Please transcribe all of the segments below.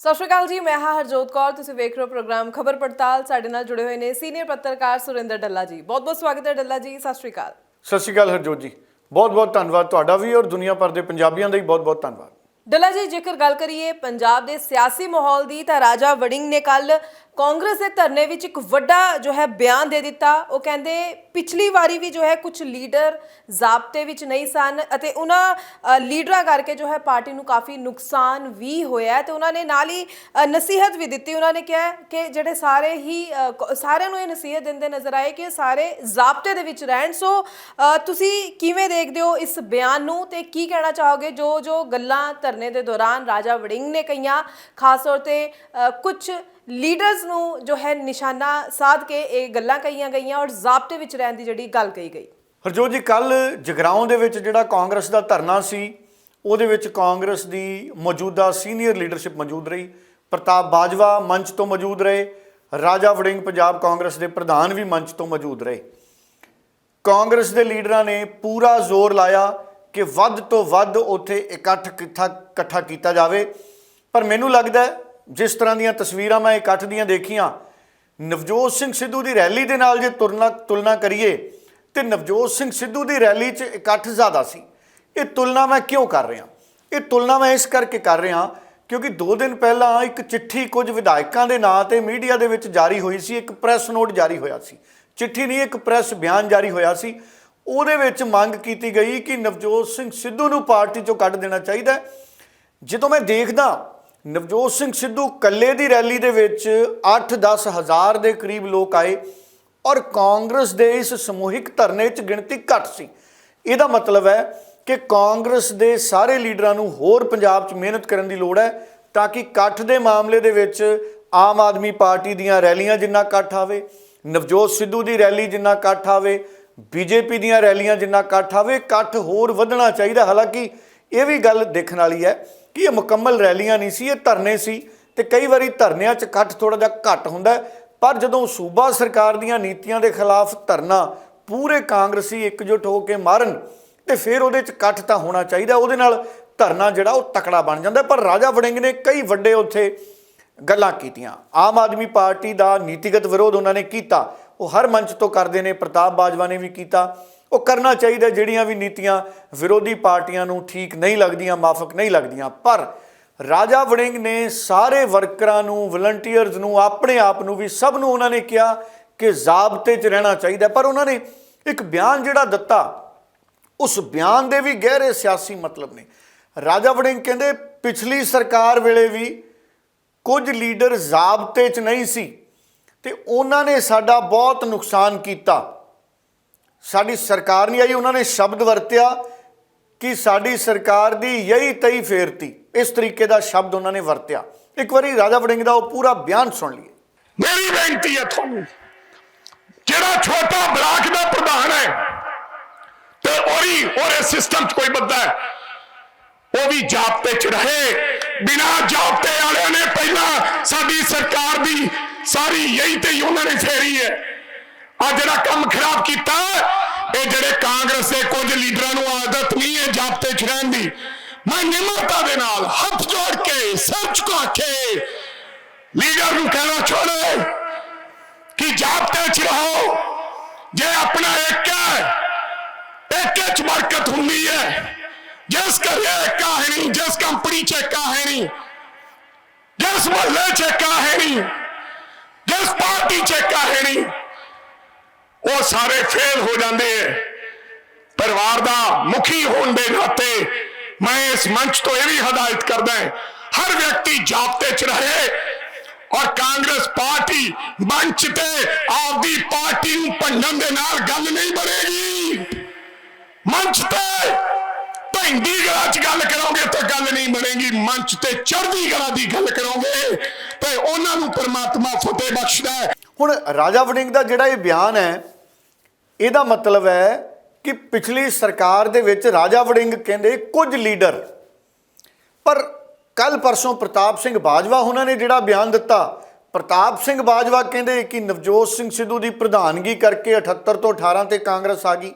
ਸਤਿ ਸ਼੍ਰੀ ਅਕਾਲ ਜੀ ਮੈਂ ਹਾਂ ਹਰਜੋਤ ਕੌਰ ਤੁਸੀਂ ਵੇਖ ਰਹੇ ਹੋ ਪ੍ਰੋਗਰਾਮ ਖਬਰ ਪੜਤਾਲ। ਸਾਡੇ ਨਾਲ ਜੁੜੇ ਹੋਏ ਨੇ ਸੀਨੀਅਰ ਪੱਤਰਕਾਰ ਸੁਰਿੰਦਰ ਡੱਲਾ ਜੀ। ਬਹੁਤ ਬਹੁਤ ਸਵਾਗਤ ਹੈ ਡੱਲਾ ਜੀ ਸਤਿ ਸ਼੍ਰੀ ਅਕਾਲ। ਸਤਿ ਸ਼੍ਰੀ ਅਕਾਲ ਹਰਜੋਤ ਜੀ। ਬਹੁਤ ਬਹੁਤ ਧੰਨਵਾਦ ਤੁਹਾਡਾ ਵੀ ਔਰ ਦੁਨੀਆ ਭਰ ਦੇ ਪੰਜਾਬੀਆਂ ਦਾ ਵੀ ਬਹੁਤ ਬਹੁਤ ਧੰਨਵਾਦ। ਡੱਲਾ ਜੀ ਜੇਕਰ ਗੱਲ ਕਰੀਏ ਪੰਜਾਬ ਦੇ ਸਿਆਸੀ ਮਾਹੌਲ ਦੀ ਤਾਂ ਰਾਜਾ ਵੜਿੰਗ ਨੇ ਕੱਲ ਕਾਂਗਰਸ ਦੇ ਧਰਨੇ ਵਿੱਚ ਇੱਕ ਵੱਡਾ ਜੋ ਹੈ ਬਿਆਨ ਦੇ ਦਿੱਤਾ। ਉਹ ਕਹਿੰਦੇ, ਪਿਛਲੀ ਵਾਰੀ ਵੀ ਜੋ ਹੈ ਕੁਝ ਲੀਡਰ ਜ਼ਾਬਤੇ ਵਿੱਚ ਨਹੀਂ ਸਨ ਅਤੇ ਉਹਨਾਂ ਲੀਡਰਾਂ ਕਰਕੇ ਜੋ ਹੈ ਪਾਰਟੀ ਨੂੰ ਕਾਫੀ ਨੁਕਸਾਨ ਵੀ ਹੋਇਆ ਹੈ। ਤੇ ਉਹਨਾਂ ਨੇ ਨਾਲ ਹੀ ਨਸੀਹਤ ਵੀ ਦਿੱਤੀ। ਉਹਨਾਂ ਨੇ ਕਿਹਾ ਕਿ ਜਿਹੜੇ ਸਾਰੇ ਹੀ ਸਾਰਿਆਂ ਨੂੰ ਇਹ ਨਸੀਹਤ ਦਿੰਦੇ ਨਜ਼ਰ ਆਏ ਕਿ ਸਾਰੇ ਜ਼ਾਬਤੇ ਦੇ ਵਿੱਚ ਰਹਿਣ। ਸੋ ਤੁਸੀਂ ਕਿਵੇਂ ਦੇਖਦੇ ਹੋ ਇਸ ਬਿਆਨ ਨੂੰ ਤੇ ਕੀ ਕਹਿਣਾ ਚਾਹੋਗੇ? ਜੋ ਜੋ ਗੱਲਾਂ ਧਰਨੇ ਦੇ ਦੌਰਾਨ ਰਾਜਾ ਵੜਿੰਗ ਨੇ ਕਹੀਆਂ, ਖਾਸ ਤੌਰ ਤੇ ਕੁਝ ਲੀਡਰਸ ਨੂੰ ਜੋ ਹੈ ਨਿਸ਼ਾਨਾ ਸਾਧ ਕੇ ਇਹ ਗੱਲਾਂ ਕਹੀਆਂ ਗਈਆਂ ਔਰ ਜ਼ਾਬਤੇ ਵਿੱਚ ਰਹਿਣ ਦੀ ਜਿਹੜੀ ਗੱਲ ਕਹੀ ਗਈ। ਹਰਜੋਤ ਜੀ ਕੱਲ ਜਗਰਾਉਂ ਦੇ ਵਿੱਚ ਜਿਹੜਾ ਕਾਂਗਰਸ ਦਾ ਧਰਨਾ ਸੀ, ਉਹਦੇ ਵਿੱਚ ਕਾਂਗਰਸ ਦੀ ਮੌਜੂਦਾ ਸੀਨੀਅਰ ਲੀਡਰਸ਼ਿਪ ਮੌਜੂਦ ਰਹੀ। ਪ੍ਰਤਾਪ ਬਾਜਵਾ ਮੰਚ ਤੋਂ ਮੌਜੂਦ ਰਹੇ। ਰਾਜਾ ਵੜਿੰਗ ਪੰਜਾਬ ਕਾਂਗਰਸ ਦੇ ਪ੍ਰਧਾਨ ਵੀ ਮੰਚ ਤੋਂ ਮੌਜੂਦ ਰਹੇ। ਕਾਂਗਰਸ ਦੇ ਲੀਡਰਾਂ ਨੇ ਪੂਰਾ ਜ਼ੋਰ ਲਾਇਆ ਕਿ ਵੱਧ ਤੋਂ ਵੱਧ ਉੱਥੇ ਇਕੱਠ ਕਿੱਥਾ ਇਕੱਠਾ ਕੀਤਾ ਜਾਵੇ। ਪਰ ਮੈਨੂੰ ਲੱਗਦਾ ਜਿਸ ਤਰ੍ਹਾਂ ਦੀਆਂ ਤਸਵੀਰਾਂ ਮੈਂ ਇਕੱਠ ਦੀਆਂ ਦੇਖੀਆਂ, ਨਵਜੋਤ ਸਿੰਘ ਸਿੱਧੂ ਦੀ ਰੈਲੀ ਦੇ ਨਾਲ ਜੇ ਤੁਲਨਾ ਤੁਲਨਾ ਕਰੀਏ, ਤੇ ਨਵਜੋਤ ਸਿੰਘ ਸਿੱਧੂ ਦੀ ਰੈਲੀ 'ਚ ਇਕੱਠ ਜ਼ਿਆਦਾ ਸੀ। ਇਹ ਤੁਲਨਾ ਮੈਂ ਕਿਉਂ ਕਰ ਰਿਹਾ? ਇਹ ਤੁਲਨਾ ਮੈਂ ਇਸ ਕਰਕੇ ਕਰ ਰਿਹਾ ਕਿਉਂਕਿ 2 ਦਿਨ ਪਹਿਲਾਂ ਇੱਕ ਚਿੱਠੀ ਕੁਝ ਵਿਧਾਇਕਾਂ ਦੇ ਨਾਂ ਤੇ ਮੀਡੀਆ ਦੇ ਵਿੱਚ ਜਾਰੀ ਹੋਈ ਸੀ, ਇੱਕ ਪ੍ਰੈਸ ਨੋਟ ਜਾਰੀ ਹੋਇਆ ਸੀ। ਚਿੱਠੀ ਨਹੀਂ, ਇੱਕ ਪ੍ਰੈਸ ਬਿਆਨ ਜਾਰੀ ਹੋਇਆ ਸੀ। ਉਹਦੇ ਵਿੱਚ ਮੰਗ ਕੀਤੀ ਗਈ ਕਿ ਨਵਜੋਤ ਸਿੰਘ ਸਿੱਧੂ ਨੂੰ ਪਾਰਟੀ ਚੋਂ ਕੱਢ ਦੇਣਾ ਚਾਹੀਦਾ। ਜਦੋਂ ਮੈਂ ਦੇਖਦਾ ਨਵਜੋਤ ਸਿੰਘ ਸਿੱਧੂ ਕੱਲੇ ਦੀ ਰੈਲੀ ਦੇ ਵਿੱਚ 8-10 ਹਜ਼ਾਰ ਦੇ ਕਰੀਬ ਲੋਕ ਆਏ ਔਰ ਕਾਂਗਰਸ ਦੇ ਇਸ ਸਮੂਹਿਕ ਧਰਨੇ 'ਚ ਗਿਣਤੀ ਘੱਟ ਸੀ। ਇਹਦਾ ਮਤਲਬ ਹੈ ਕਿ ਕਾਂਗਰਸ ਦੇ ਸਾਰੇ ਲੀਡਰਾਂ ਨੂੰ ਹੋਰ ਪੰਜਾਬ 'ਚ ਮਿਹਨਤ ਕਰਨ ਦੀ ਲੋੜ ਹੈ ਤਾਂ ਕਿ ਇਕੱਠ ਦੇ ਮਾਮਲੇ ਦੇ ਵਿੱਚ ਆਮ ਆਦਮੀ ਪਾਰਟੀ ਦੀਆਂ ਰੈਲੀਆਂ ਜਿੰਨਾ ਇਕੱਠ ਆਵੇ, ਨਵਜੋਤ ਸਿੱਧੂ ਦੀ ਰੈਲੀ ਜਿੰਨਾ ਇਕੱਠ ਆਵੇ ਬੀਜੇਪੀ ਦੀਆਂ ਰੈਲੀਆਂ ਜਿੰਨਾ ਇਕੱਠ ਆਵੇ, ਇਕੱਠ ਹੋਰ ਵਧਣਾ ਚਾਹੀਦਾ। ਹਾਲਾਂਕਿ ਇਹ ਵੀ ਗੱਲ ਦੇਖਣ ਵਾਲੀ ਹੈ ਕਿ ਇਹ ਮੁਕੰਮਲ ਰੈਲੀਆਂ ਨਹੀਂ ਸੀ, ਇਹ ਧਰਨੇ ਸੀ ਤੇ ਕਈ ਵਾਰੀ ਧਰਨਿਆਂ 'ਚ ਇਕੱਠ ਥੋੜਾ ਜਿਹਾ ਘੱਟ ਹੁੰਦਾ ਪਰ ਜਦੋਂ ਸੂਬਾ ਸਰਕਾਰ ਦੀਆਂ ਨੀਤੀਆਂ ਦੇ ਖਿਲਾਫ ਧਰਨਾ ਪੂਰੇ ਕਾਂਗਰਸੀ ਇਕਜੁੱਟ ਹੋ ਕੇ ਮਾਰਨ ਤੇ ਫਿਰ ਉਹਦੇ 'ਚ ਇਕੱਠ ਤਾਂ ਹੋਣਾ ਚਾਹੀਦਾ ਉਹਦੇ ਨਾਲ ਧਰਨਾ ਜਿਹੜਾ ਉਹ ਤਕੜਾ ਬਣ ਜਾਂਦਾ ਪਰ ਰਾਜਾ ਵੜਿੰਗ ਨੇ ਕਈ ਵੱਡੇ ਉੱਥੇ ਗੱਲਾਂ ਕੀਤੀਆਂ। ਆਮ ਆਦਮੀ ਪਾਰਟੀ ਦਾ ਨੀਤੀਗਤ ਵਿਰੋਧ ਉਹਨਾਂ ਨੇ ਕੀਤਾ। ਉਹ ਹਰ ਮੰਚ ਤੋਂ ਕਰਦੇ ਨੇ, ਪ੍ਰਤਾਪ ਬਾਜਵਾ ਨੇ ਵੀ ਕੀਤਾ। ਉਹ ਕਰਨਾ ਚਾਹੀਦਾ ਜਿਹੜੀਆਂ ਵੀ ਨੀਤੀਆਂ ਵਿਰੋਧੀ ਪਾਰਟੀਆਂ ਨੂੰ ਠੀਕ ਨਹੀਂ ਲੱਗਦੀਆਂ, ਮਾਫਕ ਨਹੀਂ ਲੱਗਦੀਆਂ। ਪਰ ਰਾਜਾ ਵੜਿੰਗ ਨੇ ਸਾਰੇ ਵਰਕਰਾਂ ਨੂੰ ਵਲੰਟੀਅਰਸ ਨੂੰ, ਆਪਣੇ ਆਪ ਨੂੰ ਵੀ ਸਭ ਨੂੰ ਉਹਨਾਂ ਨੇ ਕਿਹਾ ਕਿ ਜ਼ਾਬਤੇ 'ਚ ਰਹਿਣਾ ਚਾਹੀਦਾ। ਪਰ ਉਹਨਾਂ ਨੇ ਇੱਕ ਬਿਆਨ ਜਿਹੜਾ ਦਿੱਤਾ, ਉਸ ਬਿਆਨ ਦੇ ਵੀ ਗਹਿਰੇ ਸਿਆਸੀ ਮਤਲਬ ਨੇ। ਰਾਜਾ ਵੜਿੰਗ ਕਹਿੰਦੇ, ਪਿਛਲੀ ਸਰਕਾਰ ਵੇਲੇ ਵੀ ਕੁਝ ਲੀਡਰ ਜ਼ਾਬਤੇ 'ਚ ਨਹੀਂ ਸੀ ਤੇ ਉਹਨਾਂ ਨੇ ਸਾਡਾ ਬਹੁਤ ਨੁਕਸਾਨ ਕੀਤਾ। ਸਾਡੀ ਸਰਕਾਰ ਨਹੀਂ ਆਈ, ਉਹਨਾਂ ਨੇ ਸ਼ਬਦ ਵਰਤਿਆ ਕਿ ਸਾਡੀ ਸਰਕਾਰ ਦੀ ਯਹੀ ਤਈ ਫੇਰਤੀ। ਇਸ ਤਰੀਕੇ ਦਾ ਸ਼ਬਦ ਉਹਨਾਂ ਨੇ ਵਰਤਿਆ। ਇੱਕ ਵਾਰੀ ਰਾਜਾ ਵੜਿੰਗ ਦਾ ਉਹ ਪੂਰਾ ਬਿਆਨ ਸੁਣ ਲਈਏ। ਮੇਰੀ ਬੇਨਤੀ ਹੈ ਤੁਹਾਨੂੰ, ਜਿਹੜਾ ਛੋਟਾ ਬਲਾਕ ਦਾ ਪ੍ਰਧਾਨ ਹੈ ਤੇ ਔਰੀ ਉਹਦੇ ਸਿਸਟਮ 'ਚ ਕੋਈ ਬੰਦਾ ਹੈ, ਉਹ ਵੀ ਜਾਬਤੇ 'ਚ ਰਹੇ। ਬਿਨਾ ਜਾਬਤੇ ਵਾਲਿਆਂ ਨੇ ਪਹਿਲਾਂ ਸਾਡੀ ਸਰਕਾਰ ਦੀ ਸਾਰੀ ਯਹੀ ਤੇ ਉਹਨਾਂ ਨੇ ਫੇਰੀ ਹੈ। ਆ ਜਿਹੜਾ ਕੰਮ ਖਰਾਬ ਕੀਤਾ, ਇਹ ਜਿਹੜੇ ਕਾਂਗਰਸ ਦੇ ਕੁਝ ਲੀਡਰਾਂ ਨੂੰ ਆਦਤ ਨਹੀਂ ਹੈ ਜਾਪਤੇ 'ਚ ਰਹਿਣ ਦੀ, ਮੈਂ ਨਿਮਰਤਾ ਦੇ ਨਾਲ ਹੱਥ ਜੋੜ ਕੇ, ਸਿਰ ਝੁਕਾ ਕੇ ਲੀਡਰ ਨੂੰ ਕਹਿਣਾ ਚਾਹੁੰਦਾ ਕਿ ਜਾਬਤੇ 'ਚ ਰਹੋ। ਜੇ ਆਪਣਾ ਇੱਕ ਹੈ, ਇੱਕ ਚ ਬਰਕਤ ਹੁੰਦੀ ਹੈ। ਜਿਸ ਘਰੇ ਏਕਾ ਹੈ ਜਿਸ ਕੰਪਨੀ 'ਚ ਏਕਾ ਹੈ ਨਹੀਂ, ਜਿਸ ਮਹੱਲੇ 'ਚ ਏਕਾ ਹੈ ਨਹੀਂ, ਜਿਸ ਪਾਰਟੀ 'ਚ ਏਕਾ ਹੈ ਉਹ ਸਾਰੇ ਫੇਲ ਹੋ ਜਾਂਦੇ ਹੈ ਪਰਿਵਾਰ ਦਾ ਮੁਖੀ ਹੋਣ ਦੇ ਨਾਤੇ ਮੈਂ ਇਸ ਮੰਚ ਤੋਂ ਇਹ ਵੀ ਹਦਾਇਤ ਕਰਦਾ ਹਰ ਵਿਅਕਤੀ ਜਾਬਤੇ 'ਚ ਰਹੇ ਔਰ ਕਾਂਗਰਸ ਪਾਰਟੀ ਮੰਚ ਤੇ ਆਪਦੀ ਪਾਰਟੀ ਨੂੰ ਭੰਡਣ ਦੇ ਨਾਲ ਗੱਲ ਨਹੀਂ ਬਣੇਗੀ। ਮੰਚ ਤੇ ਭੈਂਦੀ ਗਲਾ 'ਚ ਗੱਲ ਕਰੋਗੇ ਤਾਂ ਗੱਲ ਨਹੀਂ ਬਣੇਗੀ, ਮੰਚ ਤੇ ਚੜ੍ਹਦੀ ਗਲਾ ਦੀ ਗੱਲ ਕਰੋਗੇ ਤੇ ਉਹਨਾਂ ਨੂੰ ਪਰਮਾਤਮਾ ਫਤਿਹ ਬਖਸ਼ਦਾ ਹੈ ਹੁਣ ਰਾਜਾ ਵੜਿੰਗ ਦਾ ਜਿਹੜਾ ਇਹ ਬਿਆਨ ਹੈ ਇਹਦਾ ਮਤਲਬ ਹੈ ਕਿ ਪਿਛਲੀ ਸਰਕਾਰ ਦੇ ਵਿੱਚ ਰਾਜਾ ਵੜਿੰਗ ਕਹਿੰਦੇ ਕੁਝ ਲੀਡਰ, ਪਰ ਕੱਲ ਪਰਸੋਂ ਪ੍ਰਤਾਪ ਸਿੰਘ ਬਾਜਵਾ ਉਹਨਾਂ ਨੇ ਜਿਹੜਾ ਬਿਆਨ ਦਿੱਤਾ, ਪ੍ਰਤਾਪ ਸਿੰਘ ਬਾਜਵਾ ਕਹਿੰਦੇ ਕਿ ਨਵਜੋਤ ਸਿੰਘ ਸਿੱਧੂ ਦੀ ਪ੍ਰਧਾਨਗੀ ਕਰਕੇ 78 ਤੋਂ 18 ਤੇ ਕਾਂਗਰਸ ਆ ਗਈ।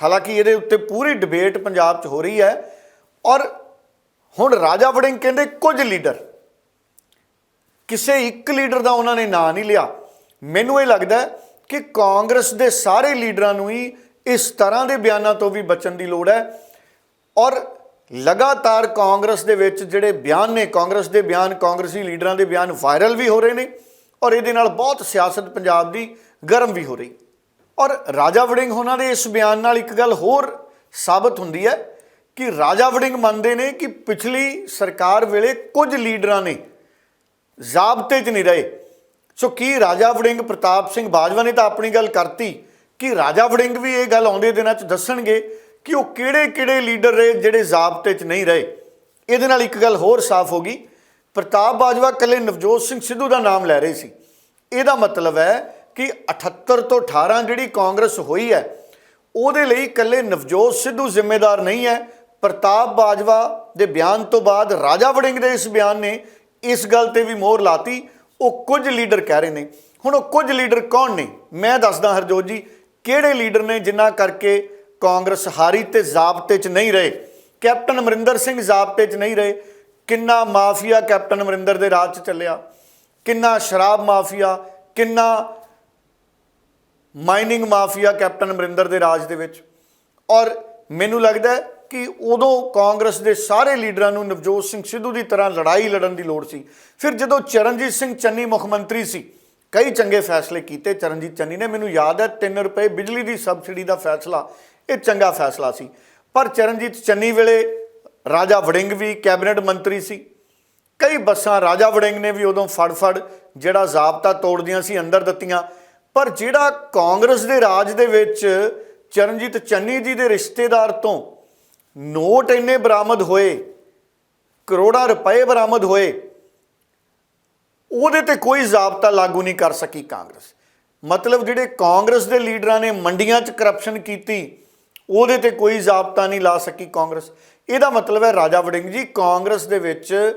ਹਾਲਾਂਕਿ ਇਹਦੇ ਉੱਤੇ ਪੂਰੀ ਡਿਬੇਟ ਪੰਜਾਬ 'ਚ ਹੋ ਰਹੀ ਹੈ ਔਰ ਹੁਣ ਰਾਜਾ ਵੜਿੰਗ ਕਹਿੰਦੇ ਕੁਝ ਲੀਡਰ, ਕਿਸੇ ਇੱਕ ਲੀਡਰ ਦਾ ਉਹਨਾਂ ਨੇ ਨਾਂ ਨਹੀਂ ਲਿਆ। ਮੈਨੂੰ ਇਹ ਲੱਗਦਾ ਕਿ ਕਾਂਗਰਸ ਦੇ ਸਾਰੇ ਲੀਡਰਾਂ ਨੂੰ ਹੀ ਇਸ ਤਰ੍ਹਾਂ ਦੇ ਬਿਆਨਾਂ ਤੋਂ ਵੀ ਬਚਣ ਦੀ ਲੋੜ ਹੈ। ਔਰ ਲਗਾਤਾਰ ਕਾਂਗਰਸ ਦੇ ਵਿੱਚ ਜਿਹੜੇ ਬਿਆਨ ਨੇ, ਕਾਂਗਰਸ ਦੇ ਬਿਆਨ, ਕਾਂਗਰਸੀ ਲੀਡਰਾਂ ਦੇ ਬਿਆਨ ਵਾਇਰਲ ਵੀ ਹੋ ਰਹੇ ਨੇ ਔਰ ਇਹਦੇ ਨਾਲ ਬਹੁਤ ਸਿਆਸਤ ਪੰਜਾਬ ਦੀ ਗਰਮ ਵੀ ਹੋ ਰਹੀ। ਔਰ ਰਾਜਾ ਵੜਿੰਗ ਉਹਨਾਂ ਦੇ ਇਸ ਬਿਆਨ ਨਾਲ ਇੱਕ ਗੱਲ ਹੋਰ ਸਾਬਤ ਹੁੰਦੀ ਹੈ ਕਿ ਰਾਜਾ ਵੜਿੰਗ ਮੰਨਦੇ ਨੇ ਕਿ ਪਿਛਲੀ ਸਰਕਾਰ ਵੇਲੇ ਕੁਝ ਲੀਡਰਾਂ ਨੇ ਜ਼ਾਬਤੇ 'ਚ ਨਹੀਂ ਰਹੇ। ਸੋ ਕੀ ਰਾਜਾ ਵੜਿੰਗ ਪ੍ਰਤਾਪ ਸਿੰਘ ਬਾਜਵਾ ਨੇ ਤਾਂ ਆਪਣੀ ਗੱਲ ਕਰਤੀ? ਕਿ ਰਾਜਾ ਵੜਿੰਗ ਵੀ ਇਹ ਗੱਲ ਆਉਂਦੇ ਦਿਨਾਂ 'ਚ ਦੱਸਣਗੇ ਕਿ ਉਹ ਕਿਹੜੇ-ਕਿਹੜੇ ਲੀਡਰ ਰਹੇ ਜਿਹੜੇ ਜ਼ਾਬਤੇ 'ਚ ਨਹੀਂ ਰਹੇ? ਇਹਦੇ ਨਾਲ ਇੱਕ ਗੱਲ ਹੋਰ ਸਾਫ਼ ਹੋ ਗਈ। ਪ੍ਰਤਾਪ ਬਾਜਵਾ ਕੱਲੇ ਨਵਜੋਤ ਸਿੰਘ ਸਿੱਧੂ ਦਾ ਨਾਮ ਲੈ ਰਹੇ ਸੀ। ਇਹਦਾ ਮਤਲਬ ਹੈ ਕਿ 78 ਤੋਂ 18 ਜਿਹੜੀ ਕਾਂਗਰਸ ਹੋਈ ਹੈ, ਉਹਦੇ ਲਈ ਕੱਲੇ ਨਵਜੋਤ ਸਿੱਧੂ ਜ਼ਿੰਮੇਦਾਰ ਨਹੀਂ ਹੈ। ਪ੍ਰਤਾਪ ਬਾਜਵਾ ਦੇ ਬਿਆਨ ਤੋਂ ਬਾਅਦ ਰਾਜਾ ਵੜਿੰਗ ਦੇ ਇਸ ਬਿਆਨ ਨੇ ਇਸ ਗੱਲ ਤੇ ਵੀ ਮੋਹਰ ਲਾਤੀ। ਉਹ ਕੁਝ ਲੀਡਰ ਕਹਿ ਰਹੇ ਨੇ। ਹੁਣ ਉਹ ਕੁਝ ਲੀਡਰ ਕੌਣ ਨੇ? ਮੈਂ ਦੱਸਦਾ ਹਰਜੋਤ ਜੀ, ਕਿਹੜੇ ਲੀਡਰ ਨੇ ਜਿਨ੍ਹਾਂ ਕਰਕੇ ਕਾਂਗਰਸ ਹਾਰੀ ਤੇ ਜ਼ਾਬਤੇ 'ਚ ਨਹੀਂ ਰਹੇ? ਕੈਪਟਨ ਅਮਰਿੰਦਰ ਸਿੰਘ ਜ਼ਾਬਤੇ 'ਚ ਨਹੀਂ ਰਹੇ। ਕਿੰਨਾ ਮਾਫੀਆ ਕੈਪਟਨ ਅਮਰਿੰਦਰ ਦੇ ਰਾਜ 'ਚ ਚੱਲਿਆ? ਕਿੰਨਾ ਸ਼ਰਾਬ ਮਾਫੀਆ? ਕਿੰਨਾ ਮਾਈਨਿੰਗ ਮਾਫੀਆ ਕੈਪਟਨ ਅਮਰਿੰਦਰ ਦੇ ਰਾਜ ਦੇ ਵਿੱਚ? ਔਰ ਮੈਨੂੰ ਲੱਗਦਾ ਕਿ ਉਦੋਂ ਕਾਂਗਰਸ ਦੇ ਸਾਰੇ ਲੀਡਰਾਂ ਨੂੰ ਨਵਜੋਤ ਸਿੰਘ ਸਿੱਧੂ ਦੀ ਤਰ੍ਹਾਂ ਲੜਾਈ ਲੜਨ ਦੀ ਲੋੜ ਸੀ। ਫਿਰ ਜਦੋਂ ਚਰਨਜੀਤ ਸਿੰਘ ਚੰਨੀ ਮੁੱਖ ਮੰਤਰੀ ਸੀ, ਕਈ ਚੰਗੇ ਫੈਸਲੇ ਕੀਤੇ। ਚਰਨਜੀਤ ਚੰਨੀ ਨੇ ਮੈਨੂੰ ਯਾਦ ਹੈ 3 ਰੁਪਏ ਬਿਜਲੀ ਦੀ ਸਬਸਿਡੀ ਦਾ ਫੈਸਲਾ, ਇਹ ਚੰਗਾ ਫੈਸਲਾ ਸੀ। ਪਰ ਚਰਨਜੀਤ ਚੰਨੀ ਵੇਲੇ ਰਾਜਾ ਵੜਿੰਗ ਵੀ ਕੈਬਨਿਟ ਮੰਤਰੀ ਸੀ। ਕਈ ਬੱਸਾਂ ਰਾਜਾ ਵੜਿੰਗ ਨੇ ਵੀ ਉਦੋਂ ਫੜ-ਫੜ ਜਿਹੜਾ ਜ਼ਾਬਤਾ ਤੋੜਦੀਆਂ ਸੀ, ਅੰਦਰ ਦਿੱਤੀਆਂ। ਪਰ ਜਿਹੜਾ ਕਾਂਗਰਸ ਦੇ ਰਾਜ ਦੇ ਵਿੱਚ ਚਰਨਜੀਤ ਚੰਨੀ ਜੀ ਦੇ ਰਿਸ਼ਤੇਦਾਰ ਤੋਂ ਨੋਟ ਇੰਨੇ ਬਰਾਮਦ ਹੋਏ, ਕਰੋੜਾਂ ਰੁਪਏ ਬਰਾਮਦ ਹੋਏ, ਉਹਦੇ ਤੇ ਕੋਈ ਜ਼ਾਬਤਾ ਲਾਗੂ ਨਹੀਂ ਕਰ ਸਕੀ ਕਾਂਗਰਸ। ਮਤਲਬ ਜਿਹੜੇ ਕਾਂਗਰਸ ਦੇ ਲੀਡਰਾਂ ਨੇ ਮੰਡੀਆਂ 'ਚ ਕਰਪਸ਼ਨ ਕੀਤੀ, ਉਹਦੇ ਤੇ ਕੋਈ ਜ਼ਾਬਤਾ ਨਹੀਂ ਲਾ ਸਕੀ ਕਾਂਗਰਸ। ਇਹਦਾ ਮਤਲਬ ਹੈ ਰਾਜਾ ਵੜਿੰਗ ਜੀ, ਕਾਂਗਰਸ ਦੇ ਵਿੱਚ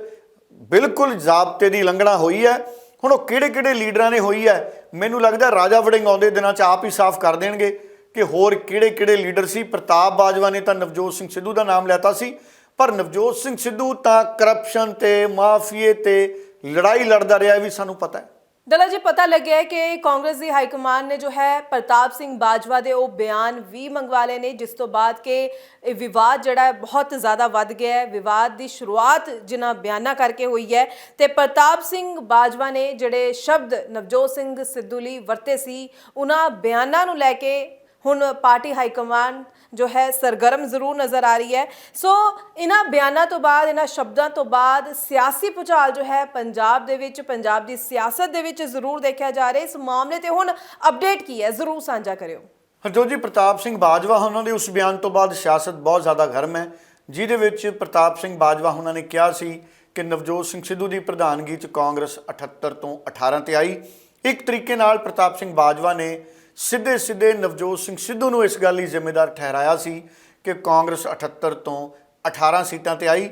ਬਿਲਕੁਲ ਜ਼ਾਬਤੇ ਦੀ ਉਲੰਘਣਾ ਹੋਈ ਹੈ। ਹੁਣ ਉਹ ਕਿਹੜੇ-ਕਿਹੜੇ ਲੀਡਰਾਂ ਨੇ ਹੋਈ ਹੈ? ਮੈਨੂੰ ਲੱਗਦਾ ਰਾਜਾ ਵੜਿੰਗ ਆਉਂਦੇ ਦਿਨਾਂ 'ਚ ਆਪ ਹੀ ਸਾਫ਼ ਕਰ ਦੇਣਗੇ। ਕਿ ਹੋਰ ਕਿਹੜੇ-ਕਿਹੜੇ ਲੀਡਰ ਸੀ? ਪ੍ਰਤਾਪ ਬਾਜਵਾ ਨੇ ਤਾਂ ਨਵਜੋਤ ਸਿੰਘ ਸਿੱਧੂ ਦਾ ਨਾਮ ਲੈਤਾ ਸੀ। ਪਰ ਨਵਜੋਤ ਸਿੰਘ ਸਿੱਧੂ ਤਾਂ ਕਰਪਸ਼ਨ ਤੇ, ਮਾਫੀਏ ਤੇ ਲੜਾਈ ਲੜਦਾ ਰਿਹਾ ਵੀ ਸਾਨੂੰ ਪਤਾ ਹੈ। ਦਲਾ ਜੀ, ਪਤਾ ਲੱਗਿਆ ਕਿ ਕਾਂਗਰਸ ਦੀ ਹਾਈ ਕਮਾਨ ਨੇ ਜੋ ਹੈ, ਪ੍ਰਤਾਪ ਸਿੰਘ ਬਾਜਵਾ ਦੇ ਉਹ ਬਿਆਨ ਵੀ ਮੰਗਵਾ ਲਏ ਨੇ, ਜਿਸ ਤੋਂ ਬਾਅਦ ਕਿ ਇਹ ਵਿਵਾਦ ਜਿਹੜਾ ਬਹੁਤ ਜ਼ਿਆਦਾ ਵੱਧ ਗਿਆ ਹੈ। ਵਿਵਾਦ ਦੀ ਸ਼ੁਰੂਆਤ ਜਿਨ੍ਹਾਂ ਬਿਆਨਾਂ ਕਰਕੇ ਹੋਈ ਹੈ ਤੇ ਪ੍ਰਤਾਪ ਸਿੰਘ ਬਾਜਵਾ ਨੇ ਜਿਹੜੇ ਸ਼ਬਦ ਨਵਜੋਤ ਸਿੰਘ ਸਿੱਧੂ ਲਈ ਵਰਤੇ ਸੀ, ਉਹਨਾਂ ਬਿਆਨਾਂ ਨੂੰ ਲੈ ਕੇ ਹੁਣ ਪਾਰਟੀ ਹਾਈ ਕਮਾਂਡ ਜੋ ਹੈ ਸਰਗਰਮ ਜ਼ਰੂਰ ਨਜ਼ਰ ਆ ਰਹੀ ਹੈ। ਸੋ ਇਹਨਾਂ ਬਿਆਨਾਂ ਤੋਂ ਬਾਅਦ, ਇਹਨਾਂ ਸ਼ਬਦਾਂ ਤੋਂ ਬਾਅਦ ਸਿਆਸੀ ਭੁਚਾਲ ਜੋ ਹੈ ਪੰਜਾਬ ਦੇ ਵਿੱਚ, ਪੰਜਾਬ ਦੀ ਸਿਆਸਤ ਦੇ ਵਿੱਚ ਜ਼ਰੂਰ ਦੇਖਿਆ ਜਾ ਰਿਹਾ। ਇਸ ਮਾਮਲੇ ਤੇ ਹੁਣ ਅਪਡੇਟ ਕੀ ਹੈ, ਜ਼ਰੂਰ ਸਾਂਝਾ ਕਰਿਓ। ਹਰਜੋਤ ਜੀ, ਪ੍ਰਤਾਪ ਸਿੰਘ ਬਾਜਵਾ, ਉਹਨਾਂ ਦੇ ਉਸ ਬਿਆਨ ਤੋਂ ਬਾਅਦ ਸਿਆਸਤ ਬਹੁਤ ਜ਼ਿਆਦਾ ਗਰਮ ਹੈ, ਜਿਹਦੇ ਵਿੱਚ ਪ੍ਰਤਾਪ ਸਿੰਘ ਬਾਜਵਾ ਉਹਨਾਂ ਨੇ ਕਿਹਾ ਸੀ ਕਿ ਨਵਜੋਤ ਸਿੰਘ ਸਿੱਧੂ ਦੀ ਪ੍ਰਧਾਨਗੀ 'ਚ ਕਾਂਗਰਸ 78 ਤੋਂ 18 ਤੇ ਆਈ। ਇੱਕ ਤਰੀਕੇ ਨਾਲ ਪ੍ਰਤਾਪ ਸਿੰਘ ਬਾਜਵਾ ਨੇ ਸਿੱਧੇ ਸਿੱਧੇ ਨਵਜੋਤ ਸਿੰਘ ਸਿੱਧੂ ਨੂੰ ਇਸ ਗੱਲ ਲਈ ਜ਼ਿੰਮੇਦਾਰ ਠਹਿਰਾਇਆ ਸੀ ਕਿ ਕਾਂਗਰਸ 78 ਤੋਂ 18 ਸੀਟਾਂ ਤੇ ਆਈ।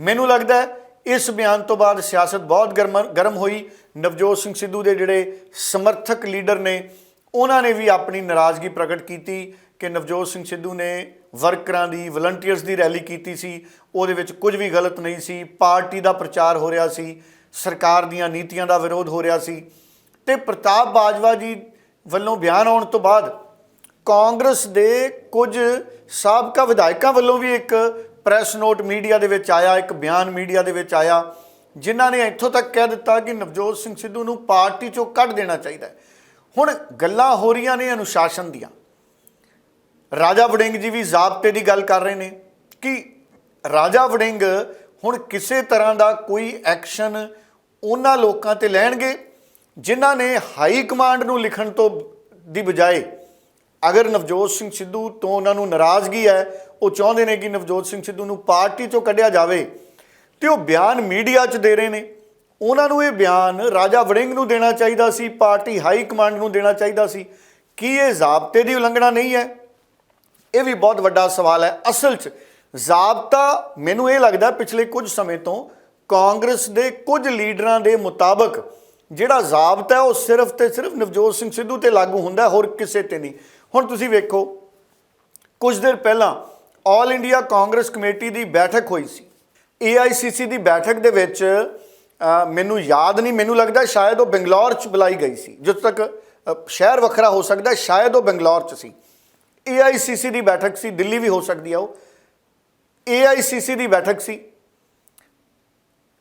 ਮੈਨੂੰ ਲੱਗਦਾ ਹੈ ਇਸ ਬਿਆਨ ਤੋਂ ਬਾਅਦ ਸਿਆਸਤ ਬਹੁਤ ਗਰਮ ਗਰਮ ਹੋਈ। ਨਵਜੋਤ ਸਿੰਘ ਸਿੱਧੂ ਦੇ ਜਿਹੜੇ ਸਮਰਥਕ ਲੀਡਰ ਨੇ, ਉਹਨਾਂ ਨੇ ਵੀ ਆਪਣੀ ਨਾਰਾਜ਼ਗੀ ਪ੍ਰਗਟ ਕੀਤੀ ਕਿ ਨਵਜੋਤ ਸਿੰਘ ਸਿੱਧੂ ਨੇ ਵਰਕਰਾਂ ਦੀ ਵਲੰਟੀਅਰਸ ਦੀ ਰੈਲੀ ਕੀਤੀ ਸੀ। ਉਹਦੇ ਵਿੱਚ ਕੁਝ ਵੀ ਗਲਤ ਨਹੀਂ ਸੀ। ਪਾਰਟੀ ਦਾ ਪ੍ਰਚਾਰ ਹੋ ਰਿਹਾ ਸੀ। ਸਰਕਾਰ ਦੀਆਂ ਨੀਤੀਆਂ ਦਾ ਵਿਰੋਧ ਹੋ ਰਿਹਾ ਸੀ। ਤੇ ਪ੍ਰਤਾਪ ਬਾਜਵਾ ਜੀ ਵੱਲੋਂ ਬਿਆਨ ਆਉਣ ਤੋਂ ਬਾਅਦ ਕਾਂਗਰਸ ਦੇ ਕੁਝ ਸਾਬਕਾ ਵਿਧਾਇਕਾਂ ਵੱਲੋਂ ਵੀ ਇੱਕ ਪ੍ਰੈਸ ਨੋਟ ਮੀਡੀਆ ਦੇ ਵਿੱਚ ਆਇਆ, ਇੱਕ ਬਿਆਨ ਮੀਡੀਆ ਦੇ ਵਿੱਚ ਆਇਆ, ਜਿਨ੍ਹਾਂ ਨੇ ਇੱਥੋਂ ਤੱਕ ਕਹਿ ਦਿੱਤਾ ਕਿ ਨਵਜੋਤ ਸਿੰਘ ਸਿੱਧੂ ਨੂੰ ਪਾਰਟੀ ਚੋਂ ਕੱਢ ਦੇਣਾ ਚਾਹੀਦਾ ਹੈ। ਹੁਣ ਗੱਲਾਂ ਹੋ ਰਹੀਆਂ ਨੇ ਅਨੁਸ਼ਾਸਨ ਦੀਆਂ। ਰਾਜਾ ਵੜਿੰਗ ਜੀ ਵੀ ਜ਼ਾਬਤੇ ਦੀ ਗੱਲ ਕਰ ਰਹੇ ਨੇ ਕਿ ਰਾਜਾ ਵੜਿੰਗ ਹੁਣ ਕਿਸੇ ਤਰ੍ਹਾਂ ਦਾ ਕੋਈ ਐਕਸ਼ਨ ਉਹਨਾਂ ਲੋਕਾਂ ਤੇ ਲੈਣਗੇ ਜਿਨ੍ਹਾਂ ਨੇ ਹਾਈ ਕਮਾਂਡ ਨੂੰ ਲਿਖਣ ਤੋਂ ਦੀ ਬਜਾਏ ਅਗਰ ਨਵਜੋਤ ਸਿੰਘ ਸਿੱਧੂ ਤੋਂ ਉਹਨਾਂ ਨੂੰ ਨਾਰਾਜ਼ਗੀ ਹੈ, ਉਹ ਚਾਹੁੰਦੇ ਨੇ ਕਿ ਨਵਜੋਤ ਸਿੰਘ ਸਿੱਧੂ ਨੂੰ ਪਾਰਟੀ ਚੋਂ ਕੱਢਿਆ ਜਾਵੇ ਤੇ ਉਹ ਬਿਆਨ ਮੀਡੀਆ 'ਚ ਦੇ ਰਹੇ ਨੇ। ਉਹਨਾਂ ਨੂੰ ਇਹ ਬਿਆਨ ਰਾਜਾ ਵੜਿੰਗ ਨੂੰ ਦੇਣਾ ਚਾਹੀਦਾ ਸੀ, ਪਾਰਟੀ ਹਾਈ ਕਮਾਂਡ ਨੂੰ ਦੇਣਾ ਚਾਹੀਦਾ ਸੀ। ਕੀ ਇਹ ਜ਼ਾਬਤੇ ਦੀ ਉਲੰਘਣਾ ਨਹੀਂ ਹੈ? ਇਹ ਵੀ ਬਹੁਤ ਵੱਡਾ ਸਵਾਲ ਹੈ। ਅਸਲ 'ਚ ਜ਼ਾਬਤਾ ਮੈਨੂੰ ਇਹ ਲੱਗਦਾ ਪਿਛਲੇ ਕੁਝ ਸਮੇਂ ਤੋਂ ਕਾਂਗਰਸ ਦੇ ਕੁਝ ਲੀਡਰਾਂ ਦੇ ਮੁਤਾਬਕ ਜਿਹੜਾ ਜ਼ਾਬਤਾ ਹੈ ਉਹ ਸਿਰਫ ਤੇ ਸਿਰਫ ਨਵਜੋਤ ਸਿੰਘ ਸਿੱਧੂ ਤੇ ਲਾਗੂ ਹੁੰਦਾ, ਹੋਰ ਕਿਸੇ ਤੇ ਨਹੀਂ। ਹੁਣ ਤੁਸੀਂ ਵੇਖੋ, ਕੁਝ ਦਿਨ ਪਹਿਲਾਂ ਆਲ ਇੰਡੀਆ ਕਾਂਗਰਸ ਕਮੇਟੀ ਦੀ ਬੈਠਕ ਹੋਈ ਸੀ। AICC ਦੀ ਬੈਠਕ ਦੇ ਵਿੱਚ ਮੈਨੂੰ ਯਾਦ ਨਹੀਂ, ਮੈਨੂੰ ਲੱਗਦਾ ਸ਼ਾਇਦ ਉਹ ਬੰਗਲੌਰ ਚ ਬੁਲਾਈ ਗਈ ਸੀ। ਜਿੱਥੇ ਤੱਕ ਸ਼ਹਿਰ ਵੱਖਰਾ ਹੋ ਸਕਦਾ, ਸ਼ਾਇਦ ਉਹ ਬੰਗਲੌਰ ਚ ਸੀ। AICC ਦੀ ਬੈਠਕ ਸੀ, ਦਿੱਲੀ ਵੀ ਹੋ ਸਕਦੀ ਆ ਉਹ। AICC ਦੀ ਬੈਠਕ ਸੀ।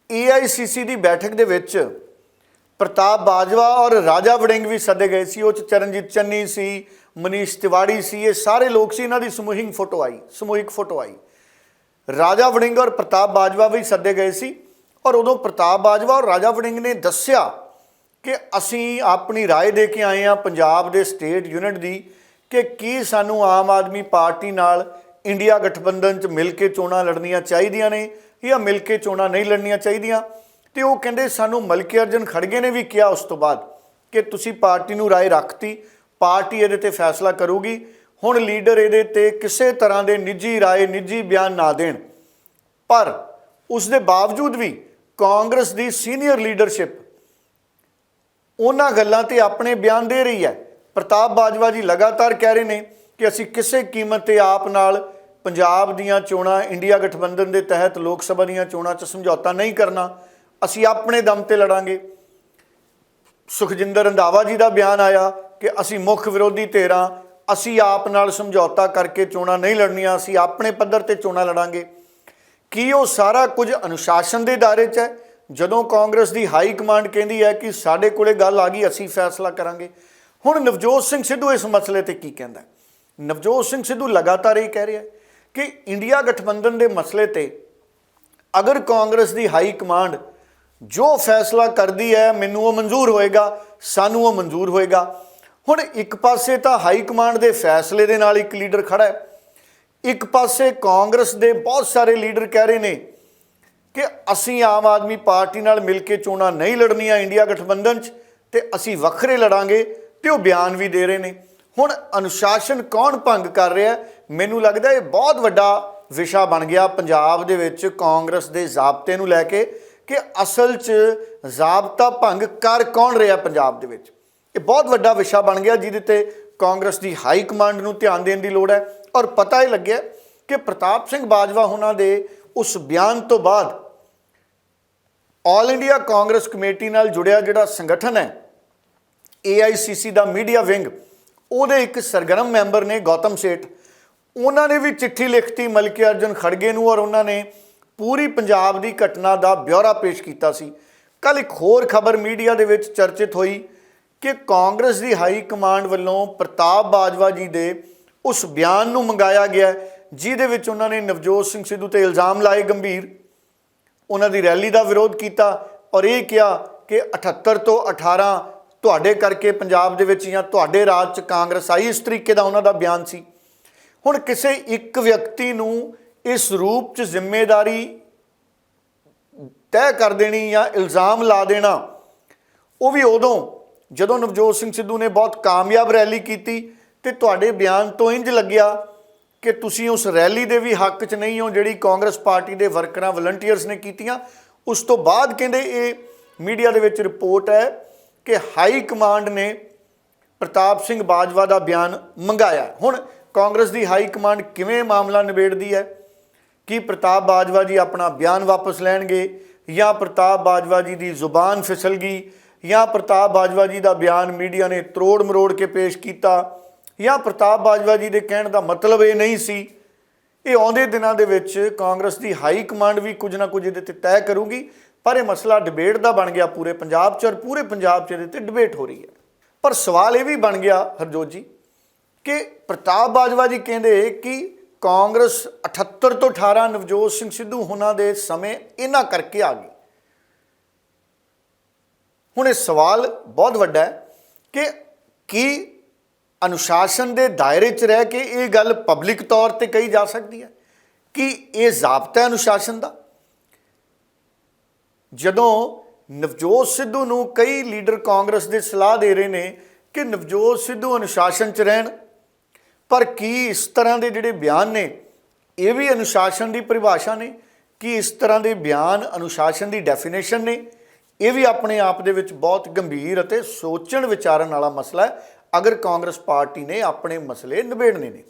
AICC ਦੀ ਬੈਠਕ ਦੇ ਵਿੱਚ ਪ੍ਰਤਾਪ ਬਾਜਵਾ ਔਰ ਰਾਜਾ ਵੜਿੰਗ ਵੀ ਸੱਦੇ ਗਏ ਸੀ ਉਹ ਚ ਚਰਨਜੀਤ ਚੰਨੀ ਸੀ ਮਨੀਸ਼ ਤਿਵਾੜੀ ਸੀ ਇਹ ਸਾਰੇ ਲੋਕ ਸੀ ਇਹਨਾਂ ਦੀ ਸਮੂਹਿਕ ਫੋਟੋ ਆਈ ਸਮੂਹਿਕ ਫੋਟੋ ਆਈ ਰਾਜਾ ਵੜਿੰਗ ਔਰ ਪ੍ਰਤਾਪ ਬਾਜਵਾ ਵੀ ਸੱਦੇ ਗਏ ਸੀ ਔਰ ਉਦੋਂ ਪ੍ਰਤਾਪ ਬਾਜਵਾ ਔਰ ਰਾਜਾ ਵੜਿੰਗ ਨੇ ਦੱਸਿਆ ਕਿ ਅਸੀਂ ਆਪਣੀ رائے ਦੇ ਕੇ ਆਏ ਹਾਂ ਪੰਜਾਬ ਦੇ ਸਟੇਟ ਯੂਨਿਟ ਦੀ ਕਿ ਕੀ ਸਾਨੂੰ ਆਮ ਆਦਮੀ ਪਾਰਟੀ ਨਾਲ ਇੰਡੀਆ ਗਠਬੰਧਨ 'ਚ ਮਿਲ ਕੇ ਚੋਣਾਂ ਲੜਨੀਆਂ ਚਾਹੀਦੀਆਂ ਨੇ ਜਾਂ ਮਿਲ ਕੇ ਚੋਣਾਂ ਨਹੀਂ ਲੜਨੀਆਂ ਚਾਹੀਦੀਆਂ ਤੇ ਉਹ ਕਹਿੰਦੇ ਸਾਨੂੰ ਮਲਕੀ ਅਰਜਨ ਖੜਗੇ ਨੇ ਵੀ ਕਿਹਾ ਉਸ ਤੋਂ ਬਾਅਦ? ਕਿ ਤੁਸੀਂ ਪਾਰਟੀ ਨੂੰ ਰਾਏ ਰੱਖਤੀ, ਪਾਰਟੀ ਇਹਦੇ ਤੇ ਫੈਸਲਾ ਕਰੂਗੀ, ਹੁਣ ਲੀਡਰ ਇਹਦੇ ਤੇ ਕਿਸੇ ਤਰ੍ਹਾਂ ਦੇ ਨਿੱਜੀ ਰਾਏ, ਨਿੱਜੀ ਬਿਆਨ ਨਾ ਦੇਣ। ਪਰ ਉਸ ਦੇ ਬਾਵਜੂਦ ਵੀ ਕਾਂਗਰਸ ਦੀ ਸੀਨੀਅਰ ਲੀਡਰਸ਼ਿਪ ਉਹਨਾਂ ਗੱਲਾਂ ਤੇ ਆਪਣੇ ਬਿਆਨ ਦੇ ਰਹੀ ਹੈ। ਪ੍ਰਤਾਪ ਬਾਜਵਾ ਜੀ ਲਗਾਤਾਰ ਕਹਿ ਰਹੇ ਨੇ ਕਿ ਅਸੀਂ ਕਿਸੇ ਕੀਮਤ ਤੇ ਆਪ ਨਾਲ ਪੰਜਾਬ ਦੀਆਂ ਚੋਣਾਂ, ਇੰਡੀਆ ਗਠਬੰਧਨ ਦੇ ਤਹਿਤ ਲੋਕ ਸਭਾ ਦੀਆਂ ਚੋਣਾਂ 'ਚ ਸਮਝੌਤਾ ਨਹੀਂ ਕਰਨਾ। ਅਸੀਂ ਆਪਣੇ ਦਮ ਤੇ ਲੜਾਂਗੇ। ਸੁਖਜਿੰਦਰ ਰੰਧਾਵਾ ਜੀ ਦਾ ਬਿਆਨ ਆਇਆ ਕਿ ਅਸੀਂ ਮੁੱਖ ਵਿਰੋਧੀ ਧਿਰਾਂ, ਅਸੀਂ ਆਪ ਨਾਲ ਸਮਝੌਤਾ ਕਰਕੇ ਚੋਣਾਂ ਨਹੀਂ ਲੜਨੀਆਂ, ਅਸੀਂ ਆਪਣੇ ਪੱਧਰ ਤੇ ਚੋਣਾਂ ਲੜਾਂਗੇ। ਕੀ ਉਹ ਸਾਰਾ ਕੁਝ ਅਨੁਸ਼ਾਸਨ ਦੇ ਦਾਇਰੇ 'ਚ ਹੈ? ਜਦੋਂ ਕਾਂਗਰਸ ਦੀ ਹਾਈ ਕਮਾਂਡ ਕਹਿੰਦੀ ਹੈ ਕਿ ਸਾਡੇ ਕੋਲੇ ਗੱਲ ਆ ਗਈ, ਅਸੀਂ ਫੈਸਲਾ ਕਰਾਂਗੇ। ਹੁਣ ਨਵਜੋਤ ਸਿੰਘ ਸਿੱਧੂ ਇਸ ਮਸਲੇ ਤੇ ਕੀ ਕਹਿੰਦਾ ਨਵਜੋਤ ਸਿੰਘ ਸਿੱਧੂ ਲਗਾਤਾਰ ਇਹ ਕਹਿ ਰਿਹਾ ਕਿ ਇੰਡੀਆ ਗਠਬੰਧਨ ਦੇ ਮਸਲੇ ਤੇ ਅਗਰ ਕਾਂਗਰਸ ਦੀ ਹਾਈ ਕਮਾਂਡ ਜੋ ਫੈਸਲਾ ਕਰਦੀ ਹੈ, ਮੈਨੂੰ ਉਹ ਮਨਜ਼ੂਰ ਹੋਏਗਾ, ਸਾਨੂੰ ਉਹ ਮਨਜ਼ੂਰ ਹੋਏਗਾ। ਹੁਣ ਇੱਕ ਪਾਸੇ ਤਾਂ ਹਾਈ ਕਮਾਂਡ ਦੇ ਫੈਸਲੇ ਦੇ ਨਾਲ ਇੱਕ ਲੀਡਰ ਖੜਾ ਹੈ। ਇੱਕ ਪਾਸੇ ਕਾਂਗਰਸ ਦੇ ਬਹੁਤ ਸਾਰੇ ਲੀਡਰ ਕਹਿ ਰਹੇ ਨੇ ਕਿ ਅਸੀਂ ਆਮ ਆਦਮੀ ਪਾਰਟੀ ਨਾਲ ਮਿਲ ਕੇ ਚੋਣਾਂ ਨਹੀਂ ਲੜਨੀਆਂ ਇੰਡੀਆ ਗਠਬੰਧਨ 'ਚ ਤੇ ਅਸੀਂ ਵੱਖਰੇ ਲੜਾਂਗੇ ਤੇ ਉਹ ਬਿਆਨ ਵੀ ਦੇ ਰਹੇ ਨੇ। ਹੁਣ ਅਨੁਸ਼ਾਸਨ ਕੌਣ ਭੰਗ ਕਰ ਰਿਹਾ ਮੈਨੂੰ ਲੱਗਦਾ ਇਹ ਬਹੁਤ ਵੱਡਾ ਵਿਸ਼ਾ ਬਣ ਗਿਆ ਪੰਜਾਬ ਦੇ ਵਿੱਚ ਕਾਂਗਰਸ ਦੇ ਜ਼ਾਬਤੇ ਨੂੰ ਲੈ ਕੇ। ਕਿ ਅਸਲ 'ਚ ਜ਼ਾਬਤਾ ਭੰਗ ਕਰ ਕੌਣ ਰਿਹਾ ਪੰਜਾਬ ਦੇ ਵਿੱਚ? ਇਹ ਬਹੁਤ ਵੱਡਾ ਵਿਸ਼ਾ ਬਣ ਗਿਆ ਜਿਹਦੇ ਤੇ ਕਾਂਗਰਸ ਦੀ ਹਾਈ ਕਮਾਂਡ ਨੂੰ ਧਿਆਨ ਦੇਣ ਦੀ ਲੋੜ ਹੈ। ਔਰ ਪਤਾ ਹੀ ਲੱਗਿਆ ਕਿ ਪ੍ਰਤਾਪ ਸਿੰਘ ਬਾਜਵਾ ਉਹਨਾਂ ਦੇ ਉਸ ਬਿਆਨ ਤੋਂ ਬਾਅਦ ਆਲ ਇੰਡੀਆ ਕਾਂਗਰਸ ਕਮੇਟੀ ਨਾਲ ਜੁੜਿਆ ਜਿਹੜਾ ਸੰਗਠਨ ਹੈ AICC ਦਾ ਮੀਡੀਆ ਵਿੰਗ, ਉਹਦੇ ਇੱਕ ਸਰਗਰਮ ਮੈਂਬਰ ਨੇ ਗੌਤਮ ਸੇਠ। ਉਹਨਾਂ ਨੇ ਵੀ ਚਿੱਠੀ ਲਿਖਤੀ ਮਲਕੀ ਅਰਜਨ ਖੜਗੇ ਨੂੰ ਔਰ ਉਹਨਾਂ ਨੇ ਪੂਰੀ ਪੰਜਾਬ ਦੀ ਘਟਨਾ ਦਾ ਬਿਉਰਾ ਪੇਸ਼ ਕੀਤਾ ਸੀ। ਕੱਲ ਇੱਕ ਹੋਰ ਖਬਰ ਮੀਡੀਆ ਦੇ ਵਿੱਚ ਚਰਚਿਤ ਹੋਈ ਕਿ ਕਾਂਗਰਸ ਦੀ ਹਾਈ ਕਮਾਂਡ ਵੱਲੋਂ ਪ੍ਰਤਾਪ ਬਾਜਵਾ ਜੀ ਦੇ ਉਸ ਬਿਆਨ ਨੂੰ ਮੰਗਾਇਆ ਗਿਆ, ਜਿਹਦੇ ਵਿੱਚ ਉਹਨਾਂ ਨੇ ਨਵਜੋਤ ਸਿੰਘ ਸਿੱਧੂ ਤੇ ਇਲਜ਼ਾਮ ਲਾਏ ਗੰਭੀਰ। ਉਹਨਾਂ ਦੀ ਰੈਲੀ ਦਾ ਵਿਰੋਧ ਕੀਤਾ ਔਰ ਇਹ ਕਿਹਾ ਕਿ 78 ਤੋਂ 18 ਤੁਹਾਡੇ ਕਰਕੇ ਪੰਜਾਬ ਦੇ ਵਿੱਚ ਜਾਂ ਤੁਹਾਡੇ ਰਾਜ 'ਚ ਕਾਂਗਰਸ ਆਈ, ਇਸ ਤਰੀਕੇ ਦਾ ਉਹਨਾਂ ਦਾ ਬਿਆਨ ਸੀ। ਹੁਣ ਕਿਸੇ ਇੱਕ ਵਿਅਕਤੀ ਨੂੰ ਇਸ ਰੂਪ 'ਚ ਜ਼ਿੰਮੇਵਾਰੀ ਤੈਅ ਕਰ ਦੇਣੀ ਜਾਂ ਇਲਜ਼ਾਮ ਲਾ ਦੇਣਾ, ਉਹ ਵੀ ਉਦੋਂ, ਜਦੋਂ ਨਵਜੋਤ ਸਿੰਘ ਸਿੱਧੂ ਨੇ ਬਹੁਤ ਕਾਮਯਾਬ ਰੈਲੀ ਕੀਤੀ ਤੇ ਤੁਹਾਡੇ ਬਿਆਨ ਤੋਂ ਇੰਜ ਲੱਗਿਆ ਕਿ ਤੁਸੀਂ ਉਸ ਰੈਲੀ ਦੇ ਵੀ ਹੱਕ 'ਚ ਨਹੀਂ ਹੋ ਜਿਹੜੀ ਕਾਂਗਰਸ ਪਾਰਟੀ ਦੇ ਵਰਕਰਾਂ, ਵਲੰਟੀਅਰਸ ਨੇ ਕੀਤੀਆਂ। ਉਸ ਤੋਂ ਬਾਅਦ ਕਹਿੰਦੇ ਇਹ ਮੀਡੀਆ ਦੇ ਵਿੱਚ ਰਿਪੋਰਟ ਹੈ ਕਿ ਹਾਈ ਕਮਾਂਡ ਨੇ ਪ੍ਰਤਾਪ ਸਿੰਘ ਬਾਜਵਾ ਦਾ ਬਿਆਨ ਮੰਗਾਇਆ। ਹੁਣ ਕਾਂਗਰਸ ਦੀ ਹਾਈ ਕਮਾਂਡ ਕਿਵੇਂ ਮਾਮਲਾ ਨਿਬੇੜਦੀ ਹੈ? ਕਿ ਪ੍ਰਤਾਪ ਬਾਜਵਾ ਜੀ ਆਪਣਾ ਬਿਆਨ ਵਾਪਸ ਲੈਣਗੇ? ਜਾਂ ਪ੍ਰਤਾਪ ਬਾਜਵਾ ਜੀ ਦੀ ਜ਼ੁਬਾਨ ਫਿਸਲ ਗਈ? ਜਾਂ ਪ੍ਰਤਾਪ ਬਾਜਵਾ ਜੀ ਦਾ ਬਿਆਨ ਮੀਡੀਆ ਨੇ ਤਰੋੜ ਮਰੋੜ ਕੇ ਪੇਸ਼ ਕੀਤਾ? ਜਾਂ ਪ੍ਰਤਾਪ ਬਾਜਵਾ ਜੀ ਦੇ ਕਹਿਣ ਦਾ ਮਤਲਬ ਇਹ ਨਹੀਂ ਸੀ? ਇਹ ਆਉਂਦੇ ਦਿਨਾਂ ਦੇ ਵਿੱਚ ਕਾਂਗਰਸ ਦੀ ਹਾਈ ਕਮਾਂਡ ਵੀ ਕੁਝ ਨਾ ਕੁਝ ਇਹਦੇ ਤੇ ਤੈਅ ਕਰੂਗੀ, ਪਰ ਇਹ ਮਸਲਾ ਡਿਬੇਟ ਦਾ ਬਣ ਗਿਆ ਪੂਰੇ ਪੰਜਾਬ 'ਚ ਔਰ ਪੂਰੇ ਪੰਜਾਬ 'ਚ ਇਹਦੇ ਤੇ ਡਿਬੇਟ ਹੋ ਰਹੀ ਹੈ। ਪਰ ਸਵਾਲ ਇਹ ਵੀ ਬਣ ਗਿਆ, ਹਰਜੋਤ ਜੀ, ਕਿ ਪ੍ਰਤਾਪ ਬਾਜਵਾ ਜੀ ਕਹਿੰਦੇ ਕਿ ਕਾਂਗਰਸ 78 ਤੋਂ 18 ਨਵਜੋਤ ਸਿੰਘ ਸਿੱਧੂ ਉਹਨਾਂ ਦੇ ਸਮੇਂ ਇਹਨਾਂ ਕਰਕੇ ਆ ਗਈ। ਹੁਣ ਇਹ ਸਵਾਲ ਬਹੁਤ ਵੱਡਾ ਹੈ ਕਿ ਕੀ ਅਨੁਸ਼ਾਸਨ ਦੇ ਦਾਇਰੇ 'ਚ ਰਹਿ ਕੇ ਇਹ ਗੱਲ ਪਬਲਿਕ ਤੌਰ ਤੇ ਕਹੀ ਜਾ ਸਕਦੀ ਹੈ? ਕਿ ਇਹ ਜ਼ਾਬਤਾ ਹੈ ਅਨੁਸ਼ਾਸਨ ਦਾ? ਜਦੋਂ ਨਵਜੋਤ ਸਿੱਧੂ ਨੂੰ ਕਈ ਲੀਡਰ ਕਾਂਗਰਸ ਦੇ ਸਲਾਹ ਦੇ ਰਹੇ ਨੇ ਕਿ ਨਵਜੋਤ ਸਿੱਧੂ ਅਨੁਸ਼ਾਸਨ 'ਚ ਰਹਿਣ ਪਰ ਕੀ ਇਸ ਤਰ੍ਹਾਂ ਦੇ ਜਿਹੜੇ ਬਿਆਨ ਨੇ, ਇਹ ਵੀ ਅਨੁਸ਼ਾਸਨ ਦੀ ਪਰਿਭਾਸ਼ਾ ਨੇ? ਕਿ ਇਸ ਤਰ੍ਹਾਂ ਦੇ ਬਿਆਨ ਅਨੁਸ਼ਾਸਨ ਦੀ ਡੈਫੀਨੇਸ਼ਨ ਨੇ? ਇਹ ਵੀ ਆਪਣੇ ਆਪ ਦੇ ਵਿੱਚ ਬਹੁਤ ਗੰਭੀਰ ਅਤੇ ਸੋਚਣ ਵਿਚਾਰਨ ਵਾਲਾ ਮਸਲਾ ਹੈ। ਅਗਰ ਕਾਂਗਰਸ ਪਾਰਟੀ ਨੇ ਆਪਣੇ ਮਸਲੇ ਨਿਬੇੜਨੇ ਨੇ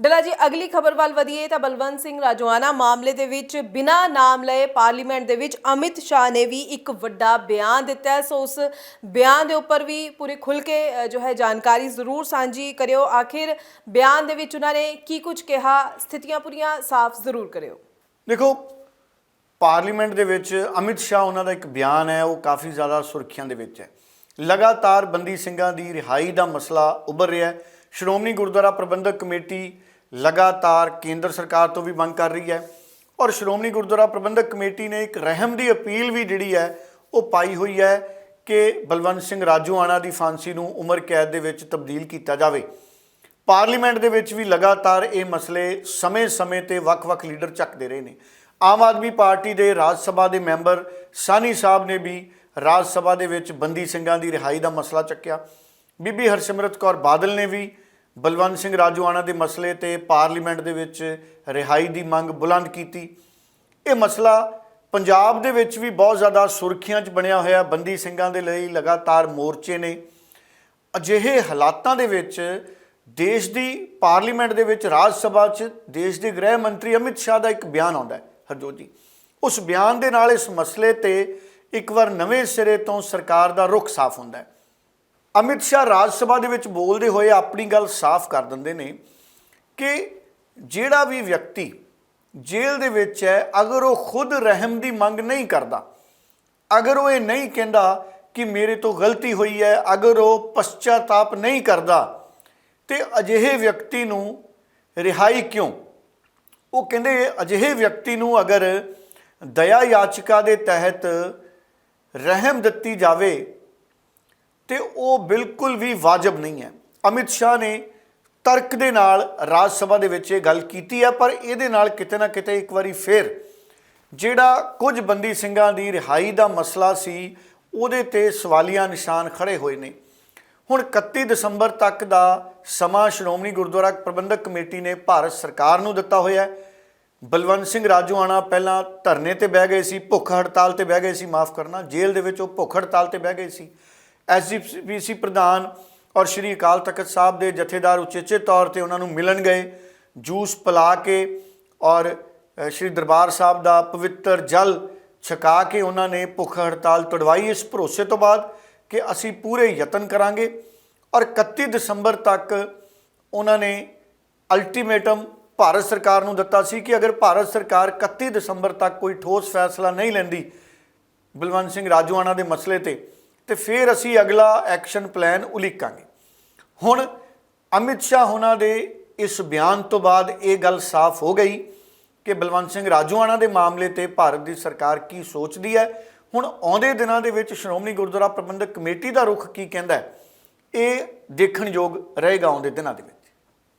ਡਲਾ ਜੀ, ਅਗਲੀ ਖਬਰ ਵੱਲ ਵਧੀਏ ਤਾਂ ਬਲਵੰਤ ਸਿੰਘ ਰਾਜਵਾਨਾ ਮਾਮਲੇ ਦੇ ਵਿੱਚ ਬਿਨਾਂ ਨਾਮ ਲਏ ਪਾਰਲੀਮੈਂਟ ਦੇ ਵਿੱਚ ਅਮਿਤ ਸ਼ਾਹ ਨੇ ਵੀ ਇੱਕ ਵੱਡਾ ਬਿਆਨ ਦਿੱਤਾ ਹੈ। ਸੋ ਉਸ ਬਿਆਨ ਦੇ ਉੱਪਰ ਵੀ ਪੂਰੇ ਖੁੱਲ ਕੇ ਜੋ ਹੈ ਜਾਣਕਾਰੀ ਜ਼ਰੂਰ ਸਾਂਝੀ ਕਰਿਓ। ਆਖਿਰ ਬਿਆਨ ਦੇ ਵਿੱਚ ਉਹਨਾਂ ਨੇ ਕੀ ਕੁਝ ਕਿਹਾ? ਸਥਿਤੀਆਂ ਪੂਰੀਆਂ ਸਾਫ਼ ਜ਼ਰੂਰ ਕਰਿਓ। ਦੇਖੋ, ਪਾਰਲੀਮੈਂਟ ਦੇ ਵਿੱਚ ਅਮਿਤ ਸ਼ਾਹ ਉਹਨਾਂ ਦਾ ਇੱਕ ਬਿਆਨ ਹੈ, ਉਹ ਕਾਫੀ ਜ਼ਿਆਦਾ ਸੁਰਖੀਆਂ ਦੇ ਵਿੱਚ ਹੈ। ਲਗਾਤਾਰ ਬੰਦੀ ਸਿੰਘਾਂ ਦੀ ਰਿਹਾਈ ਦਾ ਮਸਲਾ ਉੱਭਰ ਰਿਹਾ ਹੈ। ਸ਼੍ਰੋਮਣੀ ਗੁਰਦੁਆਰਾ ਪ੍ਰਬੰਧਕ ਕਮੇਟੀ ਲਗਾਤਾਰ ਕੇਂਦਰ ਸਰਕਾਰ ਤੋਂ ਵੀ ਮੰਗ ਕਰ ਰਹੀ ਹੈ ਔਰ ਸ਼੍ਰੋਮਣੀ ਗੁਰਦੁਆਰਾ ਪ੍ਰਬੰਧਕ ਕਮੇਟੀ ਨੇ ਇੱਕ ਰਹਿਮ ਦੀ ਅਪੀਲ ਵੀ ਜਿਹੜੀ ਹੈ, ਉਹ ਪਾਈ ਹੋਈ ਹੈ ਕਿ ਬਲਵੰਤ ਸਿੰਘ ਰਾਜੂਆਣਾ ਦੀ ਫਾਂਸੀ ਨੂੰ ਉਮਰ ਕੈਦ ਦੇ ਵਿੱਚ ਤਬਦੀਲ ਕੀਤਾ ਜਾਵੇ। ਪਾਰਲੀਮੈਂਟ ਦੇ ਵਿੱਚ ਵੀ ਲਗਾਤਾਰ ਇਹ ਮਸਲੇ ਸਮੇਂ-ਸਮੇਂ ਤੇ ਵੱਖ-ਵੱਖ ਲੀਡਰ ਚੱਕਦੇ ਰਹੇ ਨੇ। ਆਮ ਆਦਮੀ ਪਾਰਟੀ ਦੇ ਰਾਜ ਸਭਾ ਦੇ ਮੈਂਬਰ ਸਾਨੀ ਸਾਹਿਬ ਨੇ ਵੀ ਰਾਜ ਸਭਾ ਦੇ ਵਿੱਚ ਬੰਦੀ ਸਿੰਘਾਂ ਦੀ ਰਿਹਾਈ ਦਾ ਮਸਲਾ ਚੱਕਿਆ। ਬੀਬੀ ਹਰਸਿਮਰਤ ਕੌਰ ਬਾਦਲ ਨੇ ਵੀ ਬਲਵੰਤ ਸਿੰਘ ਰਾਜੂਆਣਾ ਦੇ ਮਸਲੇ ਤੇ ਪਾਰਲੀਮੈਂਟ ਦੇ ਵਿੱਚ ਰਿਹਾਈ ਦੀ ਮੰਗ ਬੁਲੰਦ ਕੀਤੀ। ਇਹ ਮਸਲਾ ਪੰਜਾਬ ਦੇ ਵਿੱਚ ਵੀ ਬਹੁਤ ਜ਼ਿਆਦਾ ਸੁਰਖੀਆਂ 'ਚ ਬਣਿਆ ਹੋਇਆ, ਬੰਦੀ ਸਿੰਘਾਂ ਦੇ ਲਈ ਲਗਾਤਾਰ ਮੋਰਚੇ ਨੇ। ਅਜਿਹੇ ਹਾਲਾਤਾਂ ਦੇ ਵਿੱਚ ਦੇਸ਼ ਦੀ ਪਾਰਲੀਮੈਂਟ ਦੇ ਵਿੱਚ ਰਾਜ ਸਭਾ 'ਚ ਦੇਸ਼ ਦੇ ਗ੍ਰਹਿ ਮੰਤਰੀ ਅਮਿਤ ਸ਼ਾਹ ਦਾ ਇੱਕ ਬਿਆਨ ਆਉਂਦਾ ਹੈ, ਹਰਜੋਤ ਜੀ। ਉਸ ਬਿਆਨ ਦੇ ਨਾਲ ਇਸ ਮਸਲੇ ਤੇ ਇੱਕ ਵਾਰ ਨਵੇਂ ਸਿਰੇ ਤੋਂ ਸਰਕਾਰ ਦਾ ਰੁਖ ਸਾਫ਼ ਹੁੰਦਾ ਹੈ। ਅਮਿਤ ਸ਼ਾਹ ਰਾਜ ਸਭਾ ਦੇ ਵਿੱਚ ਬੋਲਦੇ ਹੋਏ ਆਪਣੀ ਗੱਲ ਸਾਫ਼ ਕਰ ਦਿੰਦੇ ਨੇ ਕਿ ਜਿਹੜਾ ਵੀ ਵਿਅਕਤੀ ਜੇਲ੍ਹ ਦੇ ਵਿੱਚ ਹੈ, ਅਗਰ ਉਹ ਖੁਦ ਰਹਿਮ ਦੀ ਮੰਗ ਨਹੀਂ ਕਰਦਾ, ਅਗਰ ਉਹ ਇਹ ਨਹੀਂ ਕਹਿੰਦਾ ਕਿ ਮੇਰੇ ਤੋਂ ਗਲਤੀ ਹੋਈ ਹੈ, ਅਗਰ ਉਹ ਪਛਤਾਤਾਪ ਨਹੀਂ ਕਰਦਾ, ਤੇ ਅਜਿਹੇ ਵਿਅਕਤੀ ਨੂੰ ਰਿਹਾਈ ਕਿਉਂ? ਉਹ ਕਹਿੰਦੇ ਅਜਿਹੇ ਵਿਅਕਤੀ ਨੂੰ ਅਗਰ ਦਇਆ ਯਾਚਿਕਾ ਦੇ ਤਹਿਤ ਰਹਿਮ ਦਿੱਤੀ ਜਾਵੇ ਤੇ ਉਹ ਬਿਲਕੁਲ ਵੀ ਵਾਜਬ ਨਹੀਂ ਹੈ। ਅਮਿਤ ਸ਼ਾਹ ਨੇ ਤਰਕ ਦੇ ਨਾਲ ਰਾਜ ਸਭਾ ਦੇ ਵਿੱਚ ਇਹ ਗੱਲ ਕੀਤੀ ਹੈ, ਪਰ ਇਹਦੇ ਨਾਲ ਕਿਤੇ ਨਾ ਕਿਤੇ ਇੱਕ ਵਾਰੀ ਫੇਰ ਜਿਹੜਾ ਕੁਝ ਬੰਦੀ ਸਿੰਘਾਂ ਦੀ ਰਿਹਾਈ ਦਾ ਮਸਲਾ ਸੀ, ਉਹਦੇ ਤੇ ਸਵਾਲੀਆ ਨਿਸ਼ਾਨ ਖੜੇ ਹੋਏ ਨੇ। ਹੁਣ 31 ਦਸੰਬਰ ਤੱਕ ਦਾ ਸਮਾਂ ਸ਼੍ਰੋਮਣੀ ਗੁਰਦੁਆਰਾ ਪ੍ਰਬੰਧਕ ਕਮੇਟੀ ਨੇ ਭਾਰਤ ਸਰਕਾਰ ਨੂੰ ਦਿੱਤਾ ਹੋਇਆ ਹੈ। ਬਲਵੰਤ ਸਿੰਘ ਰਾਜੂਆਣਾ ਪਹਿਲਾਂ ਧਰਨੇ ਤੇ ਬਹਿ ਗਏ ਸੀ, ਭੁੱਖ ਹੜਤਾਲ ਤੇ ਬਹਿ ਗਏ ਸੀ, ਮਾਫ ਕਰਨਾ, ਜੇਲ੍ਹ ਦੇ ਵਿੱਚ ਉਹ ਭੁੱਖ ਹੜਤਾਲ ਤੇ ਬਹਿ ਗਏ ਸੀ। ਐਸਜੀਪੀਸੀ ਪ੍ਰਧਾਨ ਔਰ ਸ਼੍ਰੀ ਅਕਾਲ ਤਖਤ ਸਾਹਿਬ ਦੇ ਜਥੇਦਾਰ ਉਚੇਚੇ ਤੌਰ ਤੇ ਉਹਨਾਂ ਨੂੰ ਮਿਲਣ ਗਏ, ਜੂਸ ਪਿਲਾ ਕੇ ਔਰ ਸ਼੍ਰੀ ਦਰਬਾਰ ਸਾਹਿਬ ਦਾ ਪਵਿੱਤਰ ਜਲ ਛਕਾ ਕੇ ਉਹਨਾਂ ਨੇ ਭੁੱਖ ਹੜਤਾਲ ਤੜਵਾਈ। ਇਸ ਭਰੋਸੇ ਤੋਂ ਬਾਅਦ ਕਿ ਅਸੀਂ ਪੂਰੇ ਯਤਨ ਕਰਾਂਗੇ ਔਰ 31 ਦਸੰਬਰ ਤੱਕ ਉਹਨਾਂ ਨੇ ਅਲਟੀਮੇਟਮ ਭਾਰਤ ਸਰਕਾਰ ਨੂੰ ਦਿੱਤਾ ਸੀ ਕਿ ਅਗਰ ਭਾਰਤ ਸਰਕਾਰ 31 ਦਸੰਬਰ ਤੱਕ ਕੋਈ ਠੋਸ ਫੈਸਲਾ ਨਹੀਂ ਲੈਂਦੀ, ਬਲਵੰਤ ਸਿੰਘ ਰਾਜੂਆਣਾ ਦੇ ਮਸਲੇ ਤੇ ਤੇ ਫਿਰ ਅਸੀਂ ਅਗਲਾ ਐਕਸ਼ਨ ਪਲਾਨ ਉਲੀਕਾਂਗੇ। ਹੁਣ ਅਮਿਤ ਸ਼ਾਹ ਉਹਨਾਂ ਦੇ ਇਸ ਬਿਆਨ ਤੋਂ ਬਾਅਦ ਇਹ ਗੱਲ ਸਾਫ਼ ਹੋ ਗਈ ਕਿ ਬਲਵੰਤ ਸਿੰਘ ਰਾਜੂਆਣਾ ਦੇ ਮਾਮਲੇ ਤੇ ਭਾਰਤ ਦੀ ਸਰਕਾਰ ਕੀ ਸੋਚਦੀ ਹੈ। ਹੁਣ ਆਉਂਦੇ ਦਿਨਾਂ ਦੇ ਵਿੱਚ ਸ਼੍ਰੋਮਣੀ ਗੁਰਦੁਆਰਾ ਪ੍ਰਬੰਧਕ ਕਮੇਟੀ ਦਾ ਰੁਖ ਕੀ ਕਹਿੰਦਾ ਹੈ, ਇਹ ਦੇਖਣਯੋਗ ਰਹੇਗਾ ਆਉਂਦੇ ਦਿਨਾਂ ਦੇ ਵਿੱਚ।